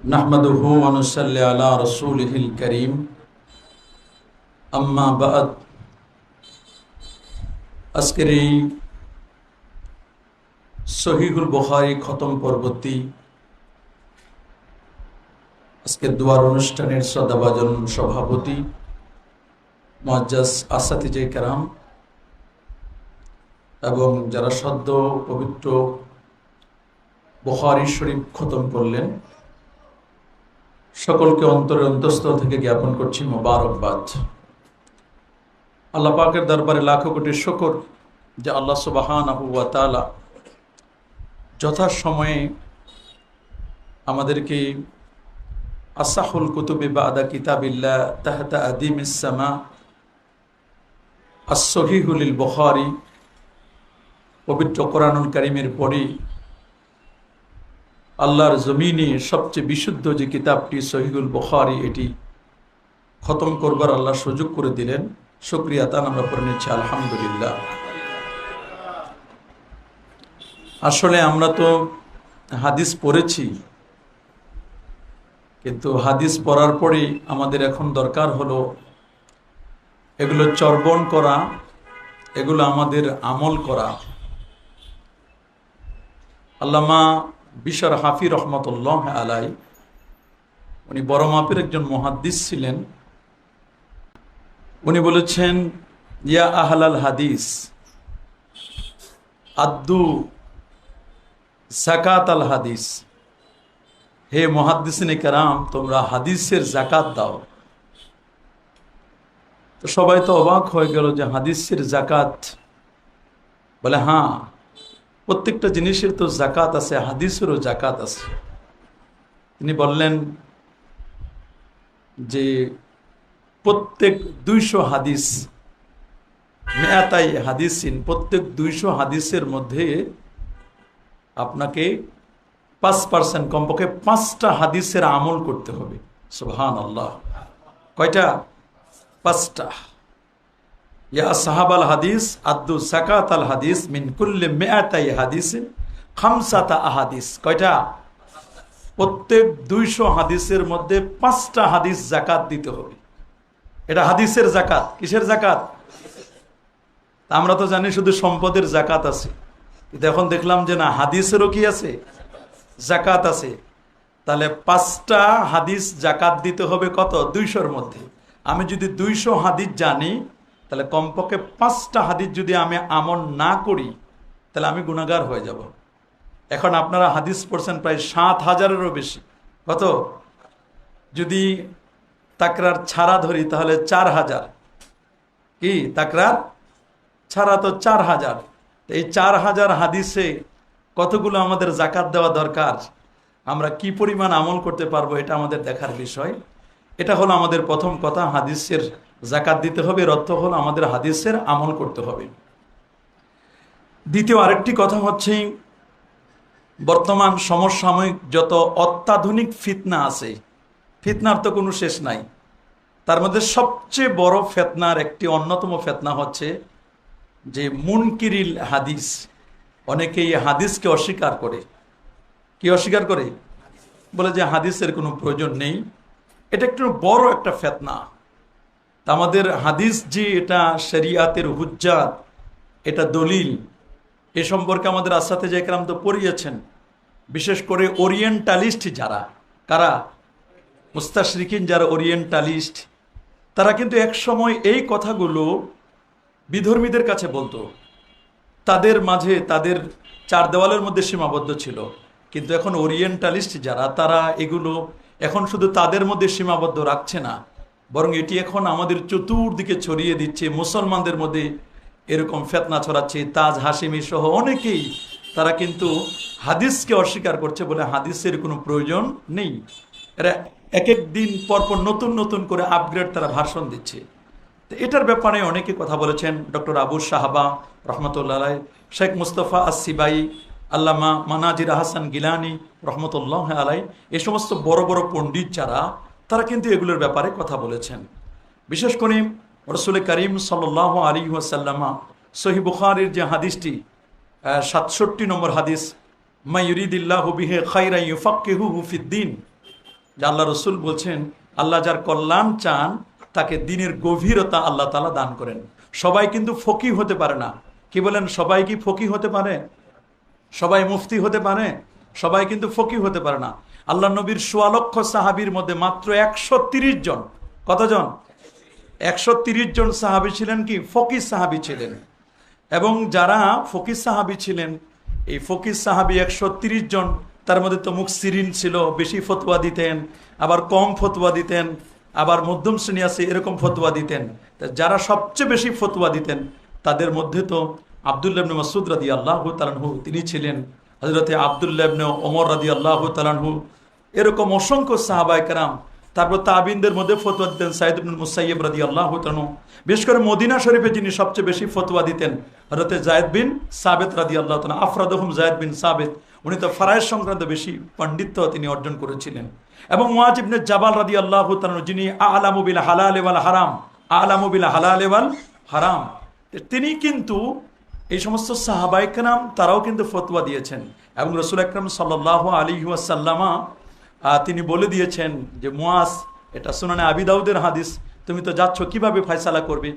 نحمده ونصلي على رسوله الكريم أما بعد আজকের এই সহিহুল বখারি খতম পরবর্তী আজকের দুয়ার অনুষ্ঠানের শ্রদ্ধাভাজন সভাপতি মজ্জাস আসাতিজে কেরাম এবং যারা সদ্য পবিত্র বখারি শরীফ খতম করলেন সকলকে অন্তরের অন্তঃস্থল থেকে জ্ঞাপন করছি, মোবারকবাদ। আল্লাহ পাকের দরবারে লাখো কোটি শকর যে আল্লাহ সুবাহান আহুয়া তালা যথাসময়ে আমাদেরকে আসাহুল কুতুবে বা আদা কিতাবিল্লা তাহতা আদিম ইসামা আসহিহুলিল বখারি, পবিত্র কোরআনুল করিমের পরে আল্লাহর জমিনে সবচেয়ে বিশুদ্ধ যে কিতাবটি সহিগুল বখারি, এটি খতম করবার আল্লাহ সুযোগ করে দিলেন। শুক্রিয়া তান আমরা পড়ে নিচ্ছি, আলহামদুলিল্লাহ। আসলে আমরা তো হাদিস পড়েছি, কিন্তু হাদিস পড়ার পরে আমাদের এখন দরকার হলো এগুলো চর্বণ করা, এগুলো আমাদের আমল করা। আল্লামা বিশার হাফি রহমতুল্লাহ আলাই, উনি বড় মাপের একজন মহাদ্দিস ছিলেন। উনি বলেছেন, ইয়া আহলাল হাদিস আদ্দু জাকাত আল হাদিস। হে মহাদ্দিসিনে কারাম, তোমরা হাদিসের জাকাত দাও। তো সবাই তো অবাক হয়ে গেল যে হাদিসের জাকাত বলে হ্যাঁ প্রত্যেকটা জিনিসের তো জাকাত আছে, হাদিসেরও জাকাত আছে। তিনি বললেন যে প্রত্যেক দুইশো হাদিস, মেয়াতাই হাদিসিন, প্রত্যেক দুইশো হাদিসের মধ্যে আপনাকে পাঁচ পার্সেন্ট কমপক্ষে পাঁচটা হাদিসের আমল করতে হবে। সুহান আল্লাহ কয়টা? পাঁচটা। ইয়া সাহাবাল হাদিস আব্দু সাকাত আল হাদিস মিন কুল্লে মেয়াতাই হাদিস খামসাতা আহাদিস কয়টা? প্রত্যেক দুইশো হাদিসের মধ্যে পাঁচটা হাদিস জাকাত দিতে হবে। এটা হাদিসের জাকাত। কিসের জাকাত? আমরা তো জানি শুধু সম্পদের জাকাত আছে। কিন্তু এখন দেখলাম যে না, হাদিসেরও কি আছে? জাকাত আছে। তাহলে পাঁচটা হাদিস জাকাত দিতে হবে কত? দুইশোর মধ্যে। আমি যদি দুইশো হাদিস জানি তাহলে কমপক্ষে পাঁচটা হাদিস যদি আমি আমল না করি, তাহলে আমি গুণাগার হয়ে যাব। এখন আপনারা হাদিস পড়ছেন প্রায় সাত হাজারেরও বেশি। কত? যদি তাকরার ছাড়া ধরি, তাহলে চার হাজার। কি? তাকরার? ছাড়া তো চার হাজার। এই চার হাজার হাদিসে কতগুলো আমাদের জাকাত দেওয়া দরকার? আমরা কি পরিমাণ আমল করতে পারব, এটা আমাদের দেখার বিষয়। এটা হলো আমাদের প্রথম কথা, হাদিসের জাকাত দিতে হবে এর অর্থ হলো আমাদের হাদিসের আমল করতে হবে। দ্বিতীয় আরেকটি কথা হচ্ছে, বর্তমান সমসাময়িক যত অত্যাধুনিক ফিতনা আছে, ফিতনার তো কোনো শেষ নাই, তার মধ্যে সবচেয়ে বড় ফেতনার একটি অন্যতম ফেতনা হচ্ছে যে মুনকিরিল হাদিস। অনেকেই হাদিসকে অস্বীকার করে। কি অস্বীকার করে? বলে যে হাদিসের কোনো প্রয়োজন নেই। এটা একটু বড় একটা ফেতনা। আমাদের হাদিস যে এটা শরিয়াতের হুজ্জাত, এটা দলিল, এ সম্পর্কে আমাদের আসাতে একরাম তো পড়িয়েছেন। বিশেষ করে ওরিয়েন্টালিস্ট যারা, কারা? মুস্তাশরিকিন যারা ওরিয়েন্টালিস্ট, তারা কিন্তু এক সময় এই কথাগুলো বিধর্মীদের কাছে বলতো। তাদের মাঝে তাদের চার দেওয়ালের মধ্যে সীমাবদ্ধ ছিল। কিন্তু এখন ওরিয়েন্টালিস্ট যারা, তারা এগুলো এখন শুধু তাদের মধ্যে সীমাবদ্ধ রাখছে না। বরং এটি এখন আমাদের চতুর্দিকে ছড়িয়ে দিচ্ছে, মুসলমানদের মধ্যে এরকম ফেতনা ছড়াচ্ছে, তাজ হাসিমি সহ অনেকেই তারা কিন্তু হাদিসকে অস্বীকার করছে বলে হাদিসের কোনো প্রয়োজন নেই। এরা এক এক দিন পরপর নতুন নতুন করে আপগ্রেড তারা ভাষণ দিচ্ছে। তো এটার ব্যাপারে অনেকে কথা বলেছেন, ডক্টর আবু সাহাবা রহমতুল্লাহ শেখ মুস্তফা আসিবাই আল্লামা মানাজির আহসান গিলানি রহমতুল্লাহ আলাই এ সমস্ত বড় বড় পণ্ডিত যারা তারা কিন্তু এগুলোর ব্যাপারে কথা বলেছেন। বিশেষ করে রসুল করিম সাল আলী ওয়াসাল্লামা, সহি বুখারির যে হাদিসটি সাতষট্টি নম্বর হাদিস মাইরিদিল্লাহ বিহে খাইরা ইউফাক্কেহু হুফিদ্দিন যে আল্লাহ রসুল বলছেন, আল্লাহ যার কল্যাণ চান, তাকে দিনের গভীরতা আল্লাহ তালা দান করেন। সবাই কিন্তু ফকি হতে পারে না। কি বলেন, সবাই কি ফকি হতে পারে? সবাই মুফতি হতে পারে? সবাই কিন্তু ফকি হতে পারে না। আল্লাহ নবীর সোয়ালক্ষ সাহাবির মধ্যে মাত্র একশো জন। কতজন? একশো জন সাহাবি ছিলেন কি? ফকির সাহাবি ছিলেন। এবং যারা ফকির সাহাবি ছিলেন, এই ফকির সাহাবি একশো জন, তার মধ্যে তো মুখ সিরিন ছিল, বেশি ফতোয়া দিতেন, আবার কম ফতোয়া দিতেন, আবার মধ্যম শ্রেণি আছে, এরকম ফতোয়া দিতেন। যারা সবচেয়ে বেশি ফতোয়া দিতেন, তাদের মধ্যে তো আবদুল্লাবনে মাসুদ রাদি আল্লাহ তালানহু তিনি ছিলেন। হজরতে আবদুল্লাবনে ওমর রাদি আল্লাহ তালানহু এরকম অসংখ্য সাহাবাই কারাম তারপর তাবিনদের মধ্যে ফতোয়া দিতেন সাইদ ইবনুল মুসাইয়ব রাদি আল্লাহ তানু বিশেষ করে মদিনা শরীফে যিনি সবচেয়ে বেশি ফতোয়া দিতেন হজরতে জায়দ বিন সাবেত রাদি আল্লাহ তালা আফরাদহম জায়দ বিন সাবেত, উনি তো ফারায়ের সংক্রান্ত বেশি পণ্ডিত্য তিনি অর্জন করেছিলেন। এবং ওয়াজ ইবনে জাবাল রাদি আল্লাহ তানু যিনি আলামুবিল হালাল এওয়াল হারাম আলামুবিল হালাল এওয়াল হারাম, তিনি কিন্তু এই সমস্ত সাহাবাইকানাম তারাও কিন্তু ফতোয়া দিয়েছেন। এবং রসুল আকরম সাল্লাহ আলী ওয়াসাল্লামা তিনি বলে দিয়েছেন যে মুয়াস এটা শুনানে আবিদাউদের হাদিস, তুমি তো যাচ্ছ, কীভাবে ফয়সালা করবে?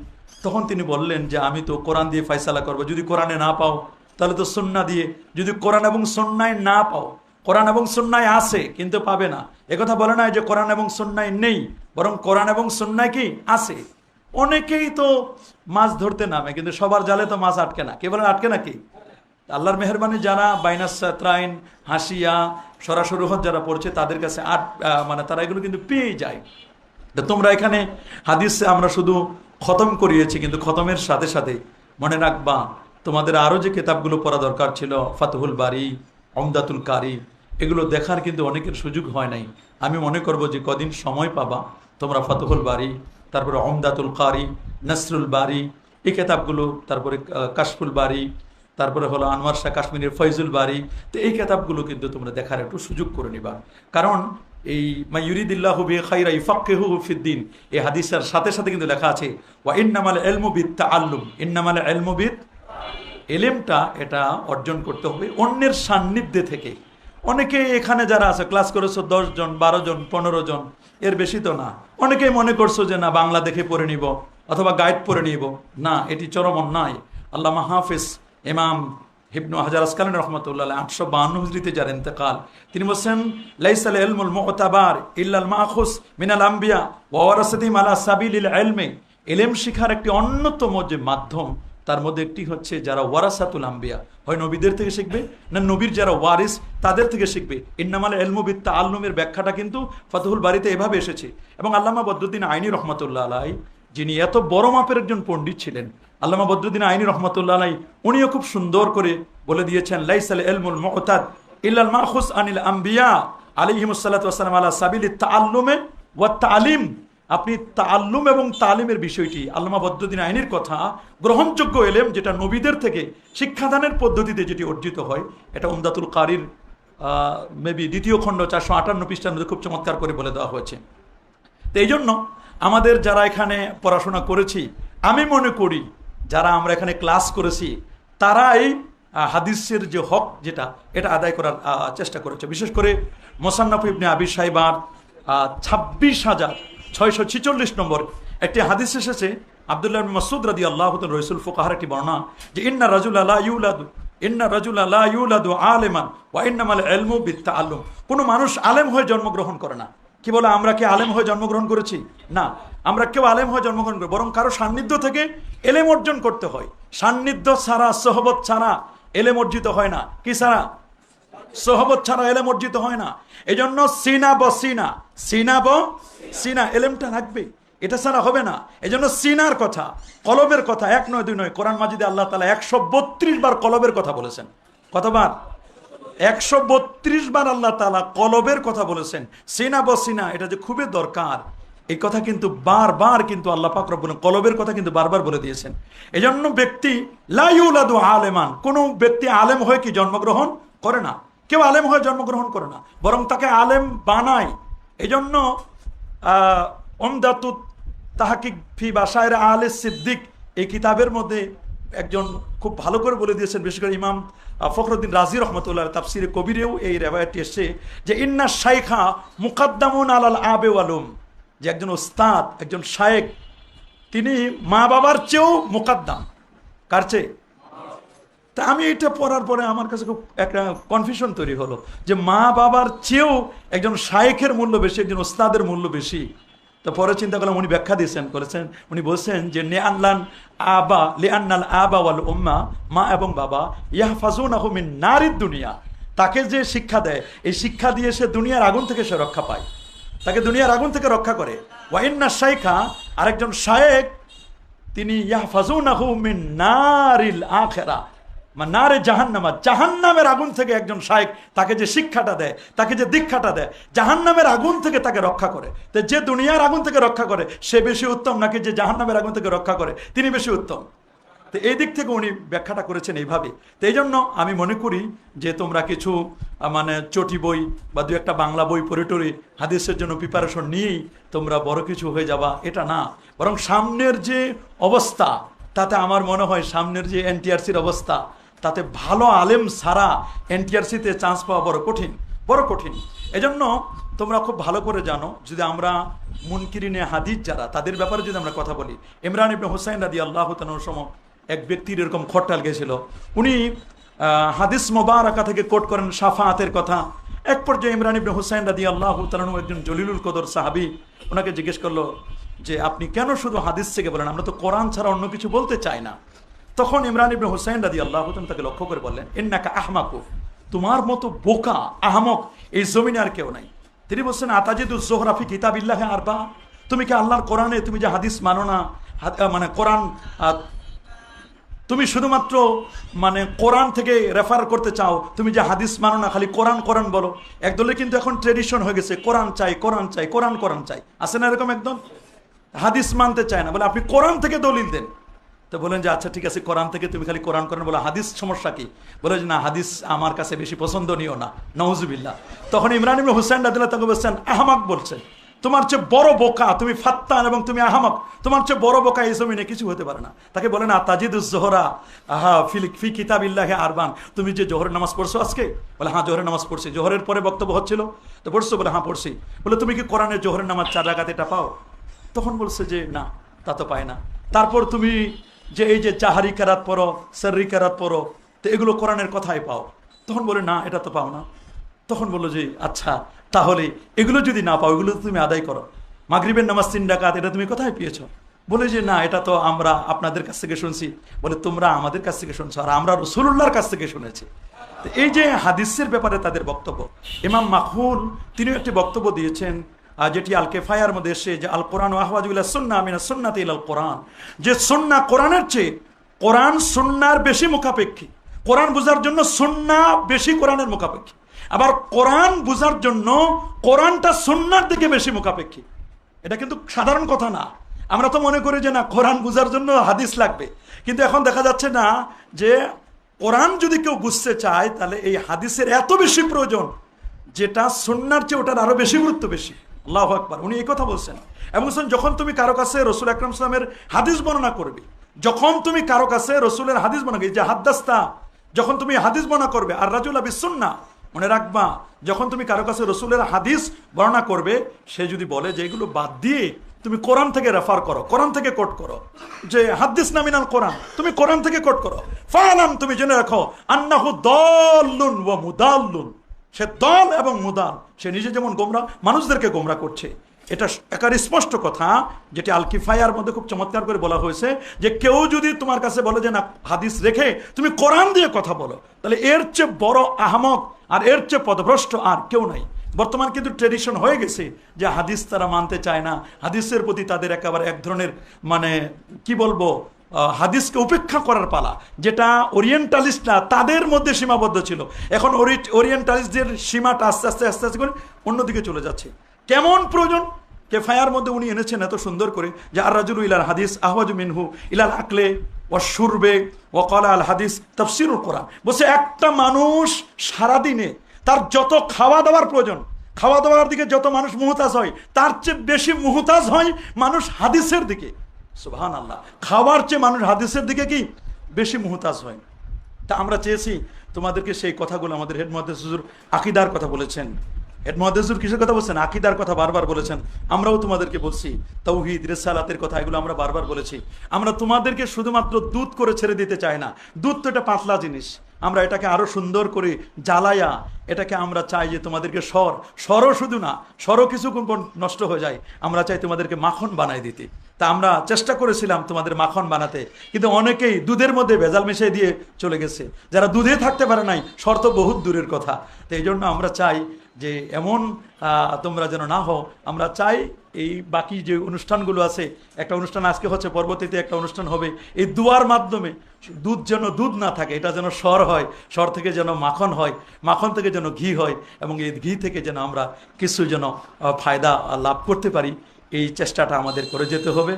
তখন তিনি বললেন যে, আমি তো কোরআন দিয়ে ফয়সালা করব, যদি কোরআনে না পাও, তাহলে তো সন্না দিয়ে। যদি কোরআন এবং সন্ন্যায় না পাও, কোরআন এবং সন্ন্যায় আছে, কিন্তু পাবে না। একথা বলে না যে, কোরআন এবং সন্ন্যায় নেই, বরং কোরআন এবং সন্ন্যায় কি? আছে। অনেকেই তো মাছ ধরতে নামে, কিন্তু সবার জালে তো মাছ আটকে না। কে বলেন আটকে নাকি? আল্লাহর মেহরবানি যারা বাইনাসাত্রাইন হাসিয়া, সরাসরি হজ যারা পড়ছে, তাদের কাছে আট মানে তারা এগুলো কিন্তু পেয়ে যায়। তো তোমরা এখানে হাদিস আমরা শুধু খতম করিয়েছি, কিন্তু খতমের সাথে সাথে মনে রাখবা, তোমাদের আরও যে কিতাবগুলো পড়া দরকার ছিল, ফাতহুল বাড়ি অমদাতুল কারি, এগুলো দেখার কিন্তু অনেকের সুযোগ হয় নাই। আমি মনে করব যে কদিন সময় পাবা, তোমরা ফাতহুল বাড়ি তারপরে অমদাতুল কারি, নসরুল বাড়ি এই কিতাবগুলো, তারপরে কাশফুল বাড়ি তারপরে হলো আনোয়ার শাহ কাশ্মীরের ফয়জুল বাড়ি তো এই কিতাবগুলো কিন্তু তোমরা দেখার একটু সুযোগ করে নিবা। কারণ এই মাইয়ুরিদিল্লাহ বে খাইরা ইফাক্কেহু ফিদ্দিন, এই হাদিসের সাথে সাথে কিন্তু লেখা আছে, ওয়া ইন্নামাল এলমুবিদ তাআল্লুম ইন্নামাল এলমুবিদ এলেমটা এটা অর্জন করতে হবে অন্যের সান্নিধ্যে থেকে। অনেকে এখানে যারা আছে, ক্লাস করেছ দশ জন, বারো জন, পনেরো জন, এর বেশি তো না। অনেকেই মনে করছ যে, না, বাংলা দেখে পড়ে নিব অথবা গাইড পড়ে নিব। না, এটি চরম অন্যায়। আল্লামা হাফিজ ইমাম হিবনু হাজার আসকালীন রহমতুল্লাহ আটশো বাহান্ন হুজরিতে যার ইন্তেকাল, তিনি বলছেন লাইসাল এলমুল মোহতাবার ইল্লাল মাহুস মিনাল আম্বিয়া ওয়ারাসাদিম আলা সাবিল এলমে এলেম শিখার একটি অন্যতম যে মাধ্যম, তার মধ্যে একটি হচ্ছে যারা ওয়ারাসাতুল আম্বিয়া। হয় নবীদের থেকে শিখবে, না নবীর যারা ওয়ারিস, তাদের থেকে শিখবে। ইন্নামাল এলমুবিদ তাআল্লুমের ব্যাখ্যাটা কিন্তু ফতহুল বাড়িতে এভাবে এসেছে। এবং আল্লামা বদরুদ্দিন আইনি রহমতুল্লাহ আলাই যিনি এত বড় মাপের একজন পণ্ডিত ছিলেন, আল্লামা বদরুদ্দিন আইনি রহমতুল্লাহ আলাই উনিও খুব সুন্দর করে বলে দিয়েছেন, লাইসাল এলমুল মুতাদ ইল্লাল মাখুস আনিল আম্বিয়া আলাইহিমুসাল্লাতু ওয়াসসালাম আলা সাবিলি তাআল্লুমে ওয়া তালিম আপনি তাল্লুম এবং তালিমের বিষয়টি আল্লামা বদ্রুদ্দিন আইনের কথা, গ্রহণযোগ্য এলেম যেটা নবীদের থেকে শিক্ষাদানের পদ্ধতিতে যেটি অর্জিত হয়, এটা উমদাতুল কারির মেবি দ্বিতীয় খণ্ড চারশো আটান্ন পৃষ্ঠার খুব চমৎকার করে বলে দেওয়া হয়েছে। তো এই জন্য আমাদের যারা এখানে পড়াশোনা করেছি, আমি মনে করি যারা আমরা এখানে ক্লাস করেছি, তারাই হাদিসের যে হক যেটা, এটা আদায় করার চেষ্টা করেছে। বিশেষ করে মোসান্নফ ইবনে আবি সাইবার ছাব্বিশ হাজার ছয়শো ছিচল্লিশ নম্বর একটি হাদিস এসেছে, আবদুল্লাহ মাসুদ রাদি আল্লাহ রসুল ফোকাহার একটি বর্ণনা যে, ইন্না রাজুল আল্লাহ ইউলাদু, ইন্না রাজুল আল্লাহ ইউলাদু আলেমান, ওয়া ইন্নামাল এলমু বিত্তা আলম কোনো মানুষ আলেম হয়ে জন্মগ্রহণ করে না। কি বলে, আমরা কি আলেম হয়ে জন্মগ্রহণ করেছি? না, আমরা কেউ আলেম হয়ে জন্মগ্রহণ করি, বরং কারও সান্নিধ্য থেকে এলেম অর্জন করতে হয়। সান্নিধ্য ছাড়া, সহবত ছাড়া এলেম অর্জিত হয় না। কি ছাড়া? সহবত ছাড়া এলেম অর্জিত হয় না। এই জন্য সিনা ব সিনা। সিনা ব এলেমটা রাখবে এটা ছাড়া হবে না। এই জন্য সিনার কথা, কলবের কথা, এক নয় দুই নয়, কোরআন মাজিদে আল্লাহ তালা একশো বত্রিশ বার কলবের কথা বলেছেন। কতবার? একশো বত্রিশ বার আল্লাহ তালা কলবের কথা বলেছেন। সিনা বসিনা এটা যে খুবই দরকার। এই কথা কিন্তু বারবার কিন্তু আল্লাহ পাক রব্বুল কলবের কথা কিন্তু বারবার বলে দিয়েছেন। এজন্য ব্যক্তি লাইউলাদু আলেমান, কোনো ব্যক্তি আলেম হয়ে কি জন্মগ্রহণ করে না? কেউ আলেম হয়ে জন্মগ্রহণ করে না, বরং তাকে আলেম বানায়। এজন্য ওমদাতুত তাহাকিক ফি বাসায়ের আলে সিদ্দিক এই কিতাবের মধ্যে একজন খুব ভালো করে বলে দিয়েছেন, বিশেষ করে ইমাম ফখরুদ্দিন রাজি রহমতুল্লাহ তাফসিরে কবিরেও এই রেবায়তটি এসছে যে, ইন্না শাইখা মুকাদ্দামুন আলাল আবে আলম যে একজন ওস্তাদ, একজন শায়েক তিনি মা বাবার চেয়েও মোকাদ্দাম। কার চেয়ে? তা আমি এটা পড়ার পরে আমার কাছে খুব একটা কনফিউশন তৈরি হলো যে, মা বাবার চেয়েও একজন শায়েখের মূল্য বেশি, একজন ওস্তাদের মূল্য বেশি। তো পরে চিন্তা করলাম উনি ব্যাখ্যা দিয়েছেন, করেছেন। উনি বলছেন যে নে আবা লে আন্নাল আবা ওয়াল উম্মা, মা এবং বাবা ইয়াহফাজুন আহমিন নারীর দুনিয়া। তাকে যে শিক্ষা দেয়, এই শিক্ষা দিয়ে সে দুনিয়ার আগুন থেকে সে রক্ষা পায়। তাকে দুনিয়ার আগুন থেকে রক্ষা করে। ওয়াইন্না শাইখা, আরেকজন শায়েক তিনি ইয়াহফাজুনাহু মিন নারিল আখেরা। নারে জাহান্নামা, জাহান্নামের আগুন থেকে একজন শায়েক তাকে যে শিক্ষাটা দেয়, তাকে যে দীক্ষাটা দেয়, জাহান্নামের আগুন থেকে তাকে রক্ষা করে। তো যে দুনিয়ার আগুন থেকে রক্ষা করে, সে বেশি উত্তম নাকি যে জাহান্নামের আগুন থেকে রক্ষা করে? তিনি বেশি উত্তম। তো এই দিক থেকে উনি ব্যাখ্যাটা করেছেন এইভাবে। তো এই জন্য আমি মনে করি যে তোমরা কিছু মানে চটি বই বা দু একটা বাংলা বই পড়ে টরে হাদিসের জন্য প্রিপারেশন নিয়েই তোমরা বড় কিছু হয়ে যাবা, এটা না। বরং সামনের যে অবস্থা, তাতে আমার মনে হয় সামনের যে এনটিআরসির অবস্থা তাতে ভালো আলেম ছাড়া এনটিআরসিতে চান্স পাওয়া বড় কঠিন বড় কঠিন। এজন্য তোমরা খুব ভালো করে জানো, যদি আমরা মুনকিরিনে হাদিস যারা, তাদের ব্যাপারে যদি আমরা কথা বলি। ইমরান ইবনে হুসাইন রাদি আল্লাহ সম এক ব্যক্তির এরকম খট্টাল গেছিল। উনি হাদিস মোবারকা থেকে কোট করেন সাফাহাতের কথা। এক পর্যায়ে ইমরান ইবনে হুসাইন রাদি আল্লাহ তালু একজন জলিলুল কদর সাহাবি ওনাকে জিজ্ঞেস করল যে, আপনি কেন শুধু হাদিস থেকে বলেন? আমরা তো কোরআন ছাড়া অন্য কিছু বলতে চাই না। তখন ইমরান ইবনে হুসাইন রাদি আল্লাহ তাকে লক্ষ্য করে বললেন, ইন্নাকা আহমাকু। তোমার মতো বোকা, আহমক এই জমিনে আর কেউ নাই। তিনি বলছেন আতাজিদুল জোহরাফি কিতাবিল্লাহ আরবা। তুমি কি আল্লাহর কোরআনে তুমি যে হাদিস মানো না? মানে কোরআন তুমি শুধুমাত্র মানে কোরআন থেকে রেফার করতে চাও, তুমি যে হাদিস মানো না, খালি কোরআন কোরআন বলো। একদলে কিন্তু এখন ট্রেডিশন হয়ে গেছে, কোরআন চাই কোরআন চাই, কোরআন কোরআন চাই। আছে না এরকম একদম? হাদিস মানতে চায় না। বলে, আপনি কোরআন থেকে দলিল দেন। তো বলেন যে আচ্ছা ঠিক আছে, কোরআন থেকে তুমি খালি কোরআন করেন বলো, হাদিস সমস্যা কি? বলে যে, না, হাদিস আমার কাছে বেশি পছন্দনীয় না নওজুবিল্লাহ তখন ইমরান ইবনে হুসেন রাদিল্লাহ তাকে বলছেন, আহমাক বলছে, তোমার চেয়ে বড় বোকা তুমি ফাত্তান এবং তুমি আহমক, তোমার চেয়ে বড় বোকা এই জমিনে কিছু হতে পারে না। তাকে বলে না তাজিদুজ জোহরা, আহা ফিল ফি কিতাবিল্লাহে আরবান। তুমি যে জোহরের নামাজ পড়ছো আজকে? বলে হ্যাঁ জোহরের নামাজ পড়ছি। জোহরের পরে বক্তব্য হচ্ছিল, তো পড়ছো? বলে হ্যাঁ পড়ছি। বলে, তুমি কি কোরআনের জোহরের নামাজ চার রাগাতে এটা পাও? তখন বলছে যে, না, তা তো পায় না। তারপর তুমি যে এই যে চাহারি কারাত পড়ো, সার্রি কারাত পড়ো, তো এগুলো কোরআনের কথাই পাও। তখন বলে, না, এটা তো পাও না। তখন বলল যে আচ্ছা তাহলে এগুলো যদি না পাও, এগুলো তুমি আদায় করো। মাগরিবের নামাজ তিন ডাকাত এটা তুমি কোথায় পেয়েছ? বলে যে, না, এটা তো আমরা আপনাদের কাছ থেকে শুনছি। বলে, তোমরা আমাদের কাছ থেকে শুনছো আর আমরা রসুল্লাহর কাছ থেকে শুনেছি। এই যে হাদিসের ব্যাপারে তাদের বক্তব্য, ইমাম মাখুল তিনিও একটি বক্তব্য দিয়েছেন যেটি আল কেফায়ার মধ্যে এসে যে আল কোরআন ও আহওয়াজুল্লাহ সুন্না আমিনা সুন্নাতে ইলাল কোরআন। যে সুন্না কোরআনের চেয়ে কোরআন সুন্নার বেশি মুখাপেক্ষী। কোরআন বোঝার জন্য সুন্না বেশি কোরআনের মুখাপেক্ষী। আবার কোরআন বোঝার জন্য কোরআনটা সুন্নার দিকে বেশি মুখাপেক্ষী। এটা কিন্তু সাধারণ কথা না। আমরা তো মনে করি যে না, কোরআন বোঝার জন্য হাদিস লাগবে। কিন্তু এখন দেখা যাচ্ছে না যে কোরআন যদি কেউ বুঝতে চায়, তাহলে এই হাদিসের এত বেশি প্রয়োজন যেটা সুন্নার চেয়ে ওটার আরও বেশি গুরুত্ব বেশি। আল্লাহ আকবার, উনি এই কথা বলছেন। এবং যখন তুমি কারও কাছে রসুল আকরম ইসলামের হাদিস বর্ণনা করবে, যখন তুমি কারও কাছে রসুলের হাদিস বর্ণনা যে হাদ্দাস্তা, যখন তুমি হাদিস বর্ণনা করবে, আর রাজুল আবি সুন্না, মনে রাখবা, যখন তুমি কারও কাছে রসুলের হাদিস বর্ণনা করবে, সে যদি বলে যে এগুলো বাদ দিয়ে তুমি কোরআন থেকে রেফার করো, কোরআন থেকে কোট করো, যে হাদিস নামিনাল কোরআন, তুমি কোরআন থেকে কোট করো। ফালাম, তুমি জেনে রাখো, আন্নাহু দল্লুন ওয়া মুদাল্লুন। সে দল এবং মুদাল সে নিজে যেমন গোমরা, মানুষদেরকে গোমরা করছে। এটা একার স্পষ্ট কথা, যেটি আলকিফায়ার মধ্যে খুব চমৎকার করে বলা হয়েছে যে কেউ যদি তোমার কাছে বলে যে, না, হাদিস রেখে তুমি কোরআন দিয়ে কথা বলো, তাহলে এর চেয়ে বড় আহমক আর এর চেয়ে পদভ্রষ্ট আর কেউ নাই। বর্তমান কিন্তু ট্রেডিশন হয়ে গেছে যে হাদিস তারা মানতে চায় না। হাদিসের প্রতি তাদের একেবারে এক ধরনের মানে কি বলব হাদিসকে উপেক্ষা করার পালা, যেটা ওরিয়েন্টালিস্টরা তাদের মধ্যে সীমাবদ্ধ ছিল। এখন ওরি- ওরিয়েন্টালিস্টদের সীমাটা আস্তে আস্তে আস্তে আস্তে করে অন্যদিকে চলে যাচ্ছে। কেমন প্রয়োজন? কেফায়ার মধ্যে উনি এনেছেন এত সুন্দর করে যে আর রাজুল ইলাল হাদিস, আহওয়াজ মিনহু, ইলাল আকলে ও সুরবে ও কলা আল হাদিস, তফসিরুল কোরআন। বলছে, একটা মানুষ সারাদিনে তার যত খাওয়া দাওয়ার প্রয়োজন খাওয়া দাওয়ার দিকে যত মানুষ মুহতাজ হয়, তার চেয়ে বেশি মুহতাজ হয় মানুষ হাদিসের দিকে। সুবহান আল্লাহ খাওয়ার চেয়ে মানুষ হাদিসের দিকে কি বেশি মুহতাজ হয়? তা আমরা চেয়েছি তোমাদেরকে সেই কথাগুলো আমাদের হেড মহাদেশ আকিদার কথা বলেছেন। হেড মহাদেশ হুজুর কিসের কথা বলছেন? আকিদার কথা বারবার বলেছেন। আমরাও তোমাদেরকে বলছি, তৌহিদ, রেসালাতের কথা এগুলো আমরা বারবার বলেছি। আমরা তোমাদেরকে শুধুমাত্র দুধ করে ছেড়ে দিতে চাই না। দুধ তো এটা পাতলা জিনিস। আমরা এটাকে আরও সুন্দর করে জ্বালায়া, এটাকে আমরা চাই যে তোমাদেরকে সর সরও শুধু না কিছুক্ষণ কোন নষ্ট হয়ে যায়, আমরা চাই তোমাদেরকে মাখন বানাই দিতে। তা আমরা চেষ্টা করেছিলাম তোমাদের মাখন বানাতে, কিন্তু অনেকেই দুধের মধ্যে ভেজাল মিশিয়ে দিয়ে চলে গেছে। যারা দুধে থাকতে পারে নাই শর্ত বহুত দূরের কথা। তো এই জন্য আমরা চাই যে এমন তোমরা যেন না হও। আমরা চাই এই বাকি যে অনুষ্ঠানগুলো আছে, একটা অনুষ্ঠান আজকে হচ্ছে, পরবর্তীতে একটা অনুষ্ঠান হবে। এই দুয়ার মাধ্যমে দুধ যেন দুধ না থাকে, এটা যেন স্বর হয়, স্বর থেকে যেন মাখন হয়, মাখন থেকে যেন ঘি হয়, এবং এই ঘি থেকে যেন আমরা কিছু যেন ফায়দা লাভ করতে পারি। এই চেষ্টাটা আমাদের করে যেতে হবে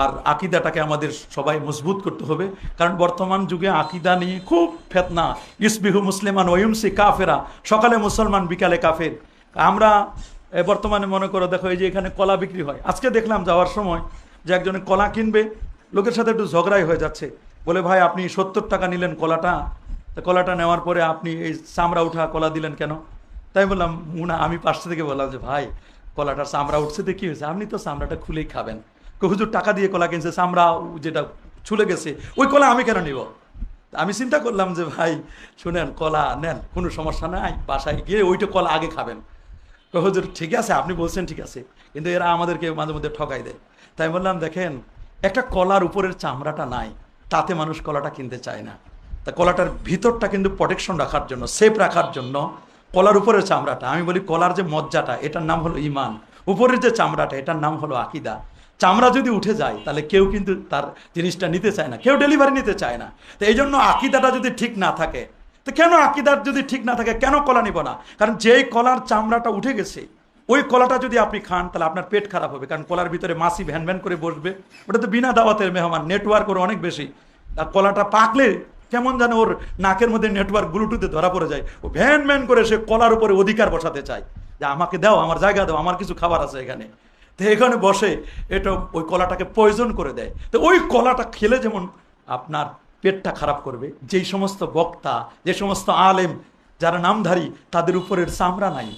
আর আকিদাটাকে আমাদের সবাই মজবুত করতে হবে। কারণ বর্তমান যুগে আকিদা নিয়ে খুব ফেতনা। ইসবিহু মুসলিমান ওয়ুমসি কাফেরা। সকালে মুসলমান, বিকালে কাফের। আমরা বর্তমানে মনে করো, দেখো, এই যে এখানে কলা বিক্রি হয়। আজকে দেখলাম যাওয়ার সময় যে একজনে কলা কিনবে, লোকের সাথে একটু ঝগড়াই হয়ে যাচ্ছে। বলে, ভাই, আপনি সত্তর টাকা নিলেন কলাটা। তা কলাটা নেওয়ার পরে আপনি এই চামড়া উঠা কলা দিলেন কেন? তাই বললাম, মুনা, আমি পাশ থেকে বললাম যে, ভাই কলাটার চামড়া উঠছে তো কি হয়েছে? আপনি তো চামড়াটা খুলেই খাবেন। হুজুর টাকা দিয়ে কলা কিনছে? চামড়া যেটা ছুলে গেছে, ওই কলা আমি কেন নিব? আমি চিন্তা করলাম যে, ভাই, শুনেন, কলা নেন, কোনো সমস্যা নাই, বাসায় গিয়ে ওইটা কলা আগে খাবেন। হুজুর, ঠিক আছে, আপনি বলছেন ঠিক আছে, কিন্তু এরা আমাদেরকে মাঝে মধ্যে ঠকাই দেয়। তাই বললাম, দেখেন, একটা কলার উপরের চামড়াটা নাই, তাতে মানুষ কলাটা কিনতে চায় না। তা কলাটার ভিতরটা কিন্তু প্রোটেকশন রাখার জন্য সেফ রাখার জন্য কলার উপরের চামড়াটা, আমি বলি কলার যে মজ্জাটা, এটার নাম হলো ইমান উপরের যে চামড়াটা, এটার নাম হলো আকিদা। চামড়া যদি উঠে যায়, তাহলে কেউ কিন্তু তার জিনিসটা নিতে চায় না, কেউ ডেলিভারি নিতে চায় না। তো এই জন্য আকিদাটা যদি ঠিক না থাকে, তো কেন আকিদার যদি ঠিক না থাকে, কেন কলা নিব না? কারণ যেই কলার চামড়াটা উঠে গেছে, ওই কলাটা যদি আপনি খান, তাহলে আপনার পেট খারাপ হবে। কারণ কলার ভিতরে মাসি ভ্যান ভ্যান করে বসবে। ওটা তো বিনা দাওয়াতের মেহমান নেটওয়ার্ক ওর অনেক বেশি। আর কলাটা পাকলে কেমন যেন ওর নাকের মধ্যে নেটওয়ার্ক ব্লুটুথে ধরা পড়ে যায়। ও ভ্যান ভ্যান করে সে কলার উপরে অধিকার বসাতে চায়। যে আমাকে দাও, আমার জায়গা দাও, আমার কিছু খাবার আছে এখানে। তো এখানে বসে এটা ওই কলাটাকে পয়জন করে দেয়। তো ওই কলাটা খেলে যেমন আপনার পেটটা খারাপ করবে, যেই সমস্ত বক্তা, যে সমস্ত আলেম যারা নামধারী, তাদের উপরের চামড়া নাই।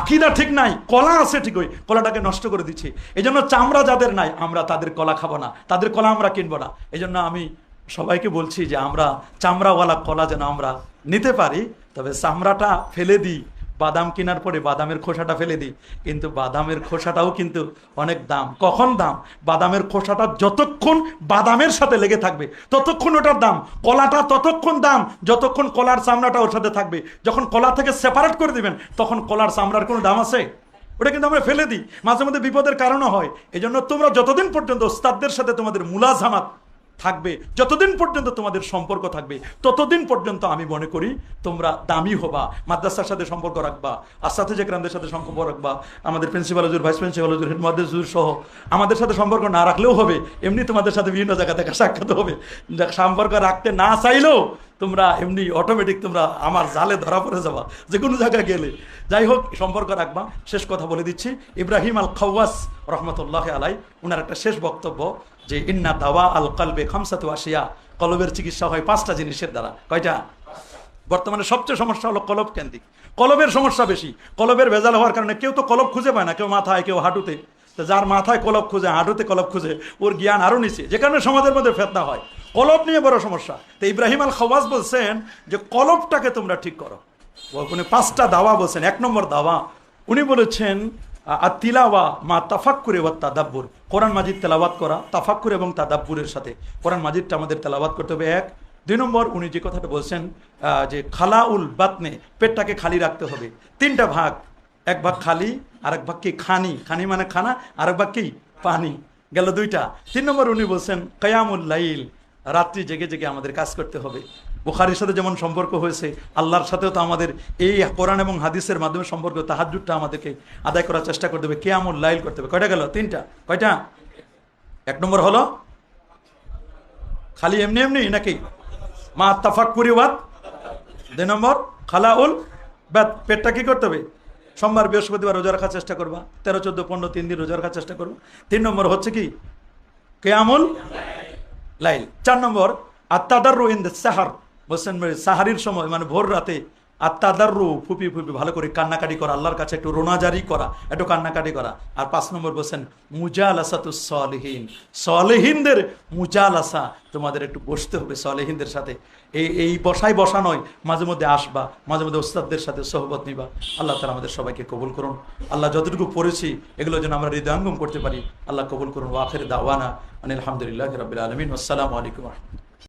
আকিদা ঠিক নাই, কলা আছে ঠিক ওই কলাটাকে নষ্ট করে দিচ্ছে। এই জন্য চামড়া যাদের নাই, আমরা তাদের কলা খাব না, তাদের কলা আমরা কিনবো না। এই আমি সবাইকে বলছি যে আমরা চামড়াওয়ালা কলা যেন আমরা নিতে পারি, তবে চামড়াটা ফেলে দিই, বাদাম কেনার পরে বাদামের খোসাটা ফেলে দিই। কিন্তু বাদামের খোসাটাও কিন্তু অনেক দাম। কখন দাম? বাদামের খোসাটা যতক্ষণ বাদামের সাথে লেগে থাকবে, ততক্ষণ ওটার দাম। কলাটা ততক্ষণ দাম, যতক্ষণ কলার চামড়াটা ওর সাথে থাকবে। যখন কলা থেকে সেপারেট করে দিবেন, তখন কলার চামড়ার কোনো দাম আছে? ওটা কিন্তু আমরা ফেলে দিই। মাঝে মধ্যে বিপদের কারণও হয়। এই জন্য তোমরা যতদিন পর্যন্ত ওস্তাদদের সাথে তোমাদের মুলাজামাত থাকবে, যতদিন পর্যন্ত তোমাদের সম্পর্ক থাকবে, ততদিন পর্যন্ত আমি মনে করি তোমরা দামি হবা, মাদ্রাসার সাথে সম্পর্ক রাখবা, আর সাথে যে গ্রামদের সাথে সম্পর্ক রাখবা, আমাদের প্রিন্সিপাল হজুর ভাইস প্রিন্সিপাল হজুর হেড হজুর সহ, আমাদের সাথে সম্পর্ক না রাখলেও হবে, এমনি তোমাদের সাথে বিভিন্ন জায়গা থেকে সাক্ষাৎ হবে। সম্পর্ক রাখতে না চাইলেও তোমরা এমনি অটোমেটিক তোমরা আমার জালে ধরা পড়ে যাবা যে কোনো জায়গায় গেলে। যাই হোক, সম্পর্ক রাখবা। শেষ কথা বলে দিচ্ছি। ইব্রাহিম আল খাওয়াস রহমতুল্লাহ আলাই ওনার একটা শেষ বক্তব্য যে, ইন্না দাওয়া আল কালবে খামসাতু আসিয়া কলবের চিকিৎসা হয় পাঁচটা জিনিসের দ্বারা। কয়টা? বর্তমানে সবচেয়ে সমস্যা হলো কলব কেন্দ্রিক। কলবের সমস্যা বেশি। কলবের ভেজাল হওয়ার কারণে কেউ তো কলব খুঁজে পায় না, কেউ মাথায়, কেউ হাঁটুতে। যার মাথায় কলব খুঁজে, হাঁটুতে কলব খুঁজে, ওর জ্ঞান আরও নিচে। যে কারণে সমাজের মধ্যে ফেতনা হয়। কলব নিয়ে বড় সমস্যা। তো ইব্রাহিম আল খওয়াজ বলছেন যে, কলবটাকে তোমরা ঠিক করো। উনি পাঁচটা দাওয়া বলছেন, এক নম্বর দাওয়া। উনি বলেছেন আর তিলাওয়া মা তাফাক্কুরে ওয়া তাদাব্বুর। কোরআন মাজিদ তেলাওয়াত করা, তাফাক্কুর এবং তাদাব্বুরের সাথে। কোরআন মাজিদটা আমাদের তেলাওয়াত করতে হবে, এক। দুই নম্বর, উনি যে কথাটা বলছেন যে খালাউল বাতনে, পেটটাকে খালি রাখতে হবে। তিনটা ভাগ, এক ভাগ খালি আর এক ভাগ কি খানি? খানি মানে খানা আর এক ভাগ কি? পানি। গেল দুইটা। তিন নম্বর উনি বলছেন, কয়ামুল লাইল। রাত্রি জেগে জেগে আমাদের কাজ করতে হবে। বুখারির সাথে যেমন সম্পর্ক হয়েছে, আল্লাহর সাথেও তো আমাদের এই কোরআন এবং হাদিসের মাধ্যমে সম্পর্ক তাহাজুদটা আমাদেরকে আদায় করার চেষ্টা করতে হবে, কেয়ামুল লাইল করতে হবে। কয়টা গেল? তিনটা। কয়টা? এক নম্বর হলো, খালি এমনি এমনি নাকি? মা তাফাক্কুরি ওয়াত। দুই নম্বর, খালাউল ব্যাত পেটটা কি করতে হবে? সোমবার বৃহস্পতিবার রোজা রাখার চেষ্টা করবা। তেরো, চোদ্দ, পনেরো, তিন দিন রোজা রাখার চেষ্টা করবা। তিন নম্বর হচ্ছে কি? কেয়ামুল লাইল। চার নম্বর আত্মাদার তাদার রোহিন্দ সাহার। বলছেন সাহারির সময় মানে ভোর রাতে আত্মাদার ফুপি ফুপি, ভালো করে কান্নাকাটি করা, আল্লাহর কাছে একটু রোনাজারি করা, একটু কান্নাকাটি করা। আর পাঁচ নম্বর বলছেন মুজাল আসা তো সলহীন। সলেহীনদের মুজাল আসা তোমাদের একটু বসতে হবে সলেহীনদের সাথে। এই এই বসাই বসা নয়, মাঝে মধ্যে আসবা, মাঝে মধ্যে ওস্তাদদের সাথে সহবত নিবা। আল্লাহ তালা আমাদের সবাইকে কবুল করুন। আল্লাহ যতটুকু পড়েছি, এগুলো যেন আমরা হৃদয়ঙ্গম করতে পারি, আল্লাহ কবুল করুন। ওয়াখের দাওয়ানা আনিল আলহামদুলিল্লাহ রবিল আলমিন। আসসালামু আলাইকুম রহমতুল্লাহ।